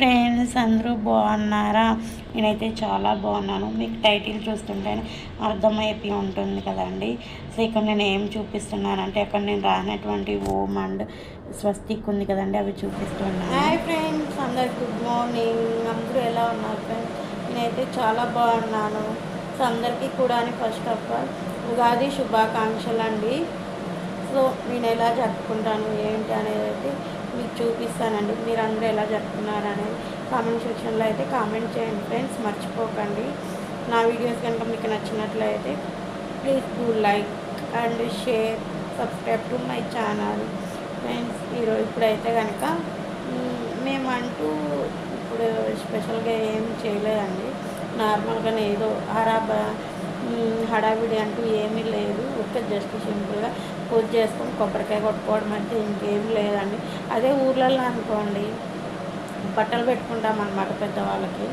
Friends అందరూ బాగున్నారా? నేనైతే చాలా బాగున్నాను. మీకు టైటిల్ చూస్తుంటేనే అర్థమైపోయి ఉంటుంది కదండి. సో ఇక్కడ నేను ఏం చూపిస్తున్నానంటే అక్కడ నేను రానటువంటి ఓమ్ అండ్ స్వస్తిక్ ఉంది కదండి అవి చూపిస్తున్నాను. హాయ్ ఫ్రెండ్స్ అందరికి గుడ్ మార్నింగ్. అందరూ ఎలా ఉన్నారు ఫ్రెండ్స్? నేనైతే చాలా బాగున్నాను. సో అందరికీ కూడా ఫస్ట్ ఆఫ్ ఆల్ ఉగాది శుభాకాంక్షలు అండి సో నేను ఎలా జరుపుకుంటాను ఏంటి అనేది అయితే మీకు చూపిస్తానండి. మీరు అందరూ ఎలా జరుపుకున్నారు అనేది కామెంట్ సెక్షన్లో అయితే కామెంట్ చేయండి ఫ్రెండ్స్. మర్చిపోకండి. నా వీడియోస్ కనుక మీకు నచ్చినట్లయితే please do like and share subscribe to my channel. Friends ఈరోజు ఇప్పుడైతే కనుక మేమంటూ ఇప్పుడు స్పెషల్గా ఏం చేయలేదండి. నార్మల్గానే ఏదో హరాబా హడావిడి అంటూ ఏమీ లేదు. ఒక జస్ట్ సింపుల్గా పూజ చేసుకొని కొబ్బరికాయ కొట్టుకోవడం అంటే ఇంకేం లేదండి. అదే ఊర్లలో అనుకోండి బట్టలు పెట్టుకుంటాం అన్నమాట పెద్దవాళ్ళకి.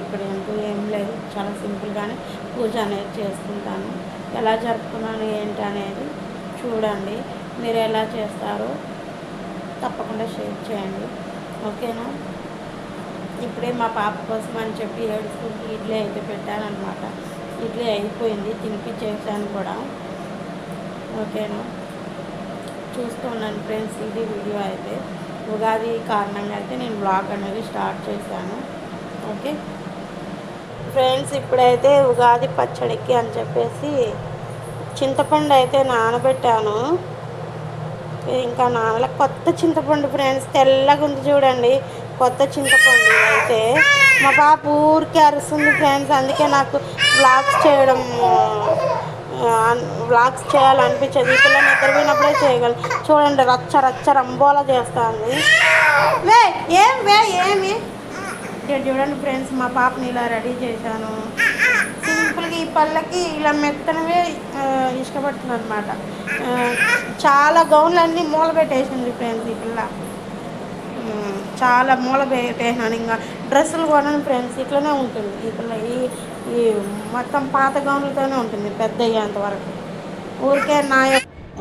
ఇక్కడ అంటూ ఏం లేదు. చాలా సింపుల్గానే పూజ అనేది చేసుకుంటాను. ఎలా జరుపుకున్నాను ఏంటి అనేది చూడండి. మీరు ఎలా చేస్తారో తప్పకుండా షేర్ చేయండి. ఓకేనా? ఇప్పుడే మా పాప కోసం అని చెప్పి ఏడుచుకుంటూ ఇడ్లీ అయితే పెట్టానమాట ఇడ్లీ అయిపోయింది తినిపించేసాను కూడా. ఓకేనా చూస్తున్నాను ఫ్రెండ్స్ ఇది వీడియో అయితే. ఉగాది కారణంగా అయితే నేను బ్లాగ్ అనేది స్టార్ట్ చేశాను. ఓకే. ఫ్రెండ్స్ ఇప్పుడైతే ఉగాది పచ్చడికి అని చెప్పేసి చింతపండు అయితే నానబెట్టాను. ఇంకా నానల కొత్త చింతపండు ఫ్రెండ్స్ తెల్లగా ఉంది చూడండి. కొత్త చింతపండు అయితే. మా పాప ఊరికే అరుస్తుంది ఫ్రెండ్స్ అందుకే నాకు బ్లాగ్స్ చేయడం వ్లాగ్స్ చేయాలనిపించేది. ఈ పిల్ల నిద్రపోయినప్పుడే చేయగలరు చూడండి రచ్చ రచ్చ రంబోలా చేస్తుంది. వే ఏం వే ఏమి? చూడండి ఫ్రెండ్స్ మా పాపని ఇలా రెడీ చేశాను. సింపుల్గా ఈ పళ్ళకి ఇలా మెత్తనవే ఇష్టపడుతుంది అనమాట చాలా గౌన్లన్నీ మూల పెట్టేసింది ఫ్రెండ్స్ ఈ పిల్ల. చాలా మూల పెట్టేసినాను ఇంకా డ్రెస్సులు కూడా ఫ్రెండ్స్ ఇట్లనే ఉంటుంది. ఇట్లా ఈ ఈ మొత్తం పాత గౌన్లతోనే ఉంటుంది పెద్ద అయ్యేంత వరకు. ఊరికే నా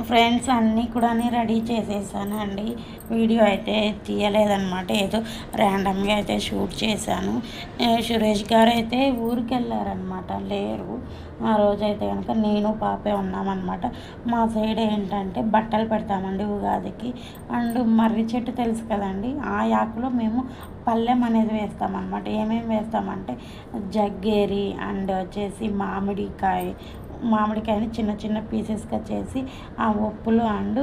ఫ్రెండ్స్ అన్నీ కూడా రెడీ చేసేసానండి. వీడియో అయితే తీయలేదన్నమాట. ఏదో ర్యాండమ్గా అయితే షూట్ చేశాను. సురేష్ గారు అయితే ఊరికి వెళ్ళారనమాట లేరు. ఆ రోజైతే కనుక నేను పాపే ఉన్నామన్నమాట. మా సైడ్ ఏంటంటే బట్టలు పెడతామండి ఉగాదికి. అండ్ మర్రి చెట్టు తెలుసు కదండి ఆ యాకులో మేము పళ్ళెం అనేది వేస్తామన్నమాట. ఏమేమి వేస్తామంటే జగ్గేరి అండ్ వచ్చేసి మామిడికాయ మామిడికాయని చిన్న చిన్న పీసెస్గా చేసి ఆ ఉప్పులు అండ్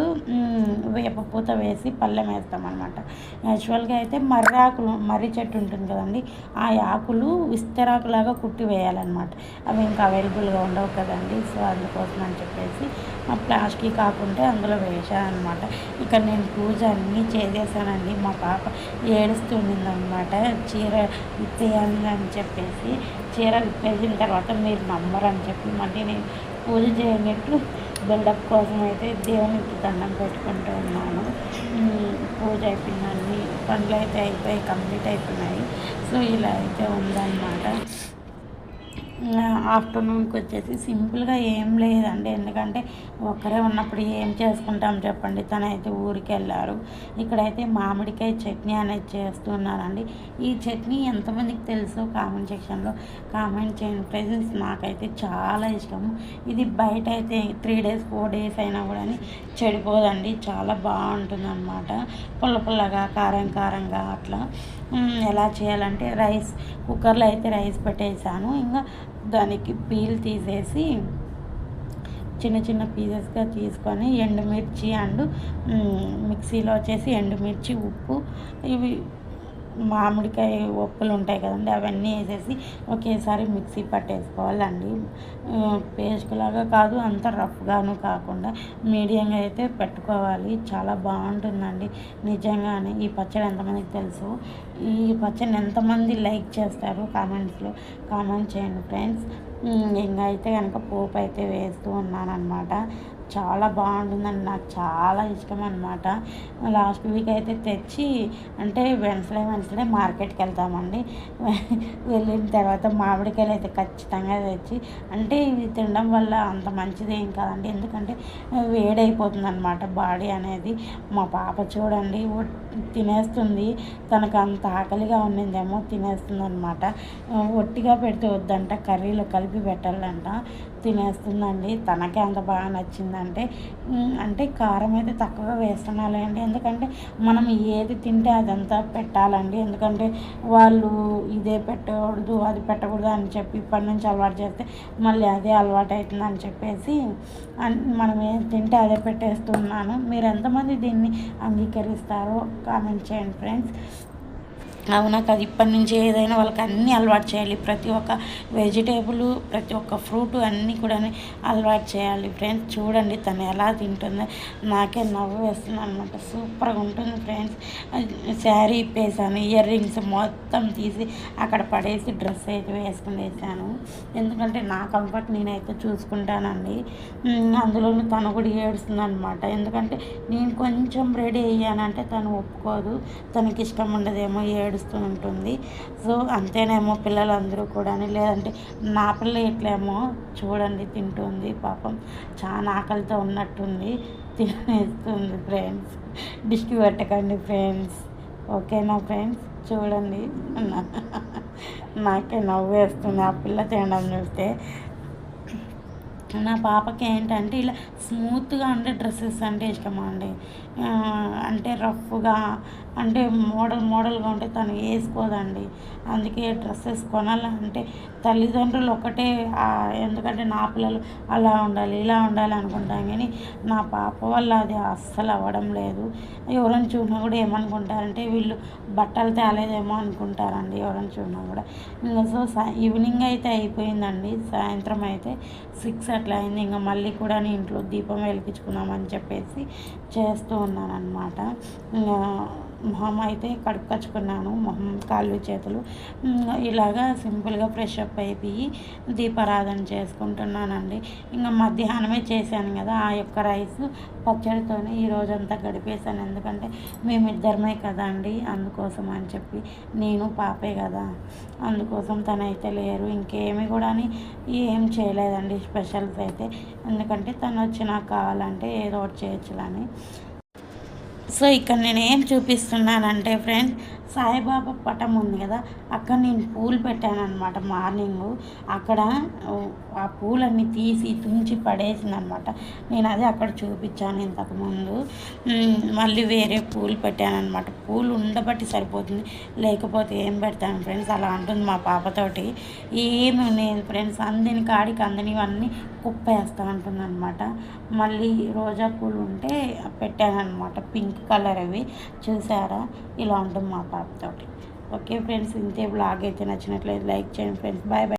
వేప పూత వేసి పళ్ళెం వేస్తాం అనమాట యాక్చువల్గా అయితే మర్రి ఆకులు మర్రి చెట్టు ఉంటుంది కదండి ఆ ఆకులు విస్తరాకులాగా కుట్టి వేయాలన్నమాట. అవి ఇంకా అవైలబుల్గా ఉండవు కదండి సో అందుకోసం అని చెప్పేసి ఆ ప్లాస్టిక్ కాకుంటే అందులో వేసానమాట ఇక్కడ నేను పూజ అన్నీ చేసేసానండి. మా పాప ఏడుస్తుండిందనమాట చీర ఇప్పేయాలి అని చెప్పేసి చీర విప్పేసిన తర్వాత మీరు నమ్మరని చెప్పి మళ్ళీ నేను పూజ చేయనట్టు బిల్డప్ కోసం అయితే దేవునికి దండం పెట్టుకుంటూ ఉన్నాను. పూజ అయిపోయిందండి. పనులు అయితే అయిపోయి కంప్లీట్ అయిపోయినాయి. సో ఇలా అయితే ఉందన్నమాట. ఆఫ్టర్నూన్కి వచ్చేసి సింపుల్గా ఏం లేదండి. ఎందుకంటే ఒక్కరే ఉన్నప్పుడు ఏం చేసుకుంటాం చెప్పండి. తనైతే ఊరికి వెళ్ళారు. ఇక్కడైతే మామిడికాయ చట్నీ అనేది చేస్తున్నానండి ఈ చట్నీ ఎంతమందికి తెలుసో? కామెంట్ సెక్షన్లో కామెంట్ చేయండి ప్రైజెస్ నాకైతే చాలా ఇష్టము. ఇది బయట అయితే త్రీ డేస్ ఫోర్ డేస్ అయినా కూడా చెడిపోదండి. చాలా బాగుంటుంది అనమాట పుల్ల పుల్లగా కారం కారంగా అట్లా. ఎలా చేయాలంటే రైస్ కుక్కర్లో అయితే రైస్ పెట్టేసాను ఇంకా దానికి పీల్ తీసేసి చిన్న చిన్న పీసెస్గా తీసుకొని ఎండుమిర్చి అండ్ మిక్సీలో వచ్చేసి ఎండుమిర్చి ఉప్పు ఇవి మామిడికాయ ఒప్పులు ఉంటాయి కదండి అవన్నీ వేసేసి ఒకేసారి మిక్సీ పట్టేసుకోవాలండి. పేస్ట్ లాగా కాదు అంత రఫ్గాను కాకుండా మీడియంగా అయితే పెట్టుకోవాలి. చాలా బాగుంటుందండి. నిజంగానే ఈ పచ్చడి ఎంతమందికి తెలుసు? ఈ పచ్చడిని ఎంతమంది లైక్ చేస్తారు కామెంట్స్లో? కామెంట్ చేయండి ఫ్రెండ్స్. ఇంకా అయితే కనుక పోపు అయితే వేస్తూ ఉన్నానన్నమాట. చాలా బాగుంటుందండి. నాకు చాలా ఇష్టం అనమాట లాస్ట్ వీక్ అయితే తెచ్చి అంటే వెన్స్డే వెన్స్డే మార్కెట్కి వెళ్తామండి. వెళ్ళిన తర్వాత మామిడికాయలు అయితే ఖచ్చితంగా తెచ్చి అంటే ఇవి తినడం వల్ల అంత మంచిది ఏం కాదండి. ఎందుకంటే వేడైపోతుంది అనమాట బాడీ అనేది. మా పాప చూడండి తినేస్తుంది. తనకు అంత ఆకలిగా ఉండిందేమో తినేస్తుంది అనమాట ఒట్టిగా పెడితే వద్దంట కర్రీలో కలిపి పెట్టాలంట. తినేస్తుందండి. తనకి అంత బాగా నచ్చిందంటే అంటే కారం అయితే తక్కువగా వేస్తున్నాలండి ఎందుకంటే మనం ఏది తింటే అదంతా పెట్టాలండి. ఎందుకంటే వాళ్ళు ఇదే పెట్టకూడదు అది పెట్టకూడదు అని చెప్పి ఇప్పటి నుంచి అలవాటు చేస్తే మళ్ళీ అదే అలవాటు అవుతుంది అని చెప్పేసి మనం ఏది తింటే అదే పెట్టేస్తున్నాను. మీరు ఎంతమంది దీన్ని అంగీకరిస్తారో కామెంట్ చేయండి ఫ్రెండ్స్. అవునా అది ఇప్పటి నుంచి ఏదైనా వాళ్ళకి అన్నీ అలవాటు చేయాలి. ప్రతి ఒక్క వెజిటేబుల్ ప్రతి ఒక్క ఫ్రూట్ అన్నీ కూడా అలవాటు చేయాలి. ఫ్రెండ్స్ చూడండి తను ఎలా తింటుందో. నాకే నవ్వు వేస్తుంది అనమాట సూపర్గా ఉంటుంది ఫ్రెండ్స్. శారీ ఇప్పేసాను ఇయర్ రింగ్స్ మొత్తం తీసి అక్కడ పడేసి డ్రెస్ అయితే వేసుకుని వేసాను ఎందుకంటే నా కంఫర్ట్ నేనైతే చూసుకుంటానండి. అందులోనూ తను కూడా ఏడుస్తుంది అనమాట ఎందుకంటే నేను కొంచెం రెడీ అయ్యానంటే తను ఒప్పుకోదు. తనకి ఇష్టం ఉండదేమో ఏడు ఏడుస్తూ ఉంటుంది. సో అంతేనేమో పిల్లలందరూ కూడా లేదంటే నా పిల్ల ఎట్లేమో చూడండి తింటుంది పాపం చాలా ఆకలితో ఉన్నట్టుంది తినేస్తుంది ఫ్రెండ్స్ డిష్టి పెట్టకండి ఫ్రెండ్స్ ఓకేనా ఫ్రెండ్స్ చూడండి. నాకే నవ్వు వేస్తుంది ఆ పిల్ల తినడం చూస్తే. నా పాపకి ఏంటంటే ఇలా స్మూత్గా ఉండే డ్రెస్సెస్ అంటే ఇష్టమా అండి అంటే రఫ్గా అంటే మోడల్ మోడల్గా ఉంటే తను వేసుకోదండి. అందుకే డ్రెస్సెస్ కొనాలంటే తల్లిదండ్రులు ఒకటే ఎందుకంటే నా పిల్లలు అలా ఉండాలి ఇలా ఉండాలి అనుకుంటాం. కానీ నా పాప వల్ల అది అస్సలు అవ్వడం లేదు. ఎవరైనా చూసినా కూడా ఏమనుకుంటారంటే వీళ్ళు బట్టలు తేలేదేమో అనుకుంటారండి ఎవరైనా చూసినా కూడా. ఇంకా సో ఈవినింగ్ అయితే అయిపోయిందండి. సాయంత్రం అయితే సిక్స్ అట్లా అయింది. ఇంకా మళ్ళీ కూడా ఇంట్లో దీపం వెలిగించుకుందామని చెప్పేసి చేస్తూ ఉన్నాను అనమాట మొహం అయితే కడుక్కొచ్చుకున్నాను మొహం కాళ్ళు చేతులు. ఇలాగా సింపుల్గా ఫ్రెష్ అప్ అయిపోయి దీపారాధన చేసుకుంటున్నానండి. ఇంకా మధ్యాహ్నమే చేశాను కదా ఆ యొక్క రైస్ పచ్చడితోనే ఈ రోజంతా గడిపేశాను. ఎందుకంటే మేమిద్దరమే కదా అండి అందుకోసం అని చెప్పి నేను పాపే కదా అందుకోసం తనైతే లేరు. ఇంకేమి కూడా ఏం చేయలేదండి స్పెషల్స్ అయితే. ఎందుకంటే తను వచ్చి నాకు కావాలంటే ఏదో ఒకటి చేయొచ్చులని. సో ఇక్కడ నేను ఏం చూపిస్తున్నానంటే ఫ్రెండ్స్ సాయిబాబా పటం ఉంది కదా అక్కడ నేను పూలు పెట్టానమాట మార్నింగ్. అక్కడ ఆ పూలన్నీ తీసి తుంచి పడేసింది అనమాట నేను అదే అక్కడ చూపించాను ఇంతకుముందు. మళ్ళీ వేరే పూలు పెట్టాను అనమాట పూలు ఉండబట్టి సరిపోతుంది. లేకపోతే ఏం పెడతాను ఫ్రెండ్స్ అలా అంటుంది మా పాపతోటి. ఏమి లేదు ఫ్రెండ్స్ అందని కాడికి అందనివన్నీ కుప్ప వేస్తా అనమాట మళ్ళీ రోజా పూలు ఉంటే పెట్టానమాట పింక్ పింక్ కలర్ అవి చూసారా? ఇలా ఉంటుంది మా పాపతోటి ఓకే ఫ్రెండ్స్ ఇంతే బ్లాగ్ అయితే నచ్చినట్లయితే లైక్ చేయండి ఫ్రెండ్స్. Bye bye.